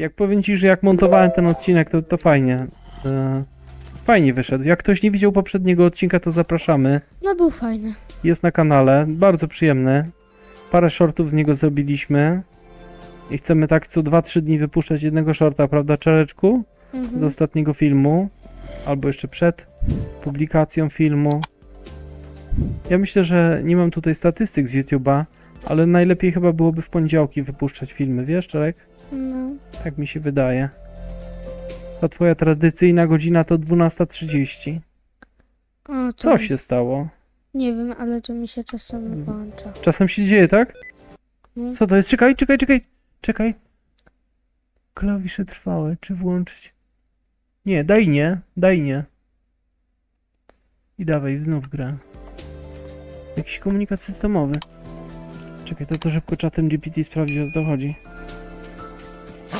Jak powiem ci, że jak montowałem ten odcinek, to, to fajnie. E, fajnie wyszedł. Jak ktoś nie widział poprzedniego odcinka, to zapraszamy. No był fajny. Jest na kanale, bardzo przyjemny. Parę shortów z niego zrobiliśmy. I chcemy tak co 2-3 dni wypuszczać jednego shorta, prawda, Czareczku? Mhm. Z ostatniego filmu. Albo jeszcze przed publikacją filmu. Ja myślę, że nie mam tutaj statystyk z YouTube'a, ale najlepiej chyba byłoby w poniedziałki wypuszczać filmy, wiesz, Czarek? No. Tak mi się wydaje. Ta twoja tradycyjna godzina to 12.30. O, to Co się stało? Nie wiem, ale to mi się czasem włącza. Czasem się dzieje, tak? No. Co to jest? Czekaj, czekaj, czekaj, czekaj. Klawisze trwałe, czy włączyć? Nie, daj nie, daj nie. I dawaj, znów grę. Jakiś komunikat systemowy. Czekaj, to to szybko czatem GPT sprawdzi o co chodzi.